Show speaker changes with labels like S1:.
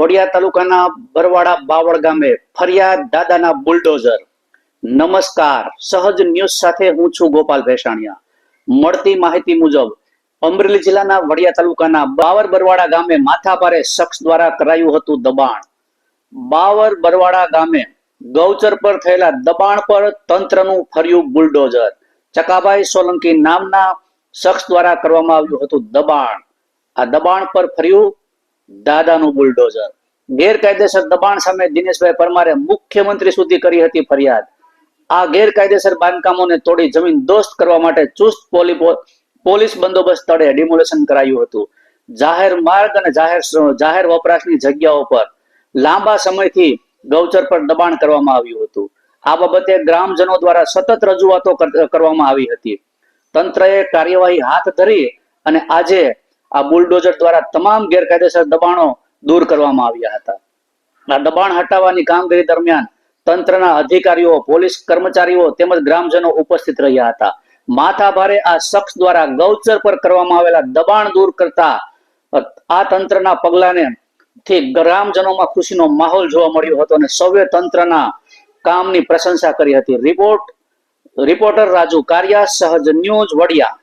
S1: વડિયા તાલુકાના બરવાડા બાવળ ગામે ફરિયાદ દાદાના બુલડોઝર. નમસ્કાર. સહજ ન્યૂઝ સાથે હું છું ગોપાલ ભેસાણિયા. મળતી માહિતી મુજબ, અમરેલી જિલ્લાના વડિયા તાલુકાના બાવર બરવાડા ગામે માથાપારે શખ્સ દ્વારા કરાયું હતું દબાણ. બાવર બરવાડા ગામે ગૌચર પર થયેલા દબાણ પર તંત્રનું ફર્યું બુલડોઝર. ચકાભાઈ સોલંકી નામના શખ્સ દ્વારા કરવામાં આવ્યું હતું દબાણ. આ દબાણ પર ફર્યું દાદાનું બુલડોઝર. ગેરકાયદેસર દબાણ સામે દિનેશભાઈ પરમારે મુખ્યમંત્રી સુધી કરી હતી ફરિયાદ. આ ગેરકાયદેસર બાંધકામોને તોડી જમીન દોસ્ત કરવા માટે ચુસ્ત પોલીસ બંદોબસ્ત તળે ડિમોલેશન કરાયું હતું. જાહેર માર્ગ અને જાહેર જાહેર વપરાશની જગ્યાઓ પર લાંબા સમયથી ગૌચર પર દબાણ કરવામાં આવ્યું હતું. આ બાબતે ગ્રામજનો દ્વારા સતત રજૂઆતો કરવામાં આવી હતી. તંત્રએ કાર્યવાહી હાથ ધરી અને આજે આ બુલડોઝર દ્વારા તમામ ગેરકાયદેસર દબાણો દૂર કરવામાં આવ્યા હતા. આ દબાણ હટાવવાની કામગીરી દરમિયાન તંત્રના અધિકારીઓ, પોલીસ કર્મચારીઓ તેમજ ગ્રામજનો ઉપસ્થિત રહ્યા હતા. માથાભારે આ શખ્સ દ્વારા ગૌચર પર કરવામાં આવેલા દબાણ દૂર કરતા આ તંત્રના પગલાને થી ગ્રામજનોમાં ખુશીનો માહોલ જોવા મળ્યો હતો અને સૌએ તંત્રના કામની પ્રશંસા કરી હતી. રિપોર્ટ, રિપોર્ટર રાજુ કારિયા, સહજ ન્યૂઝ વડિયા.